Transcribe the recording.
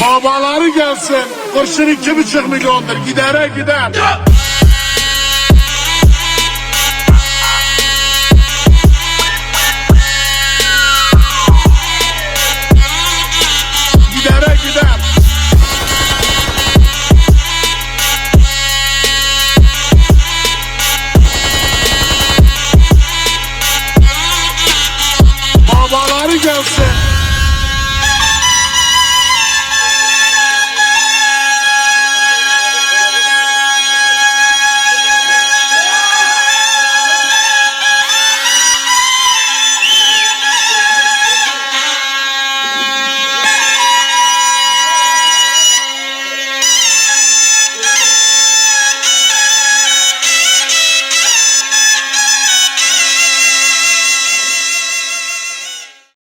Babaları gelsin. Kurşun iki buçuk milyondur. Gidere gider.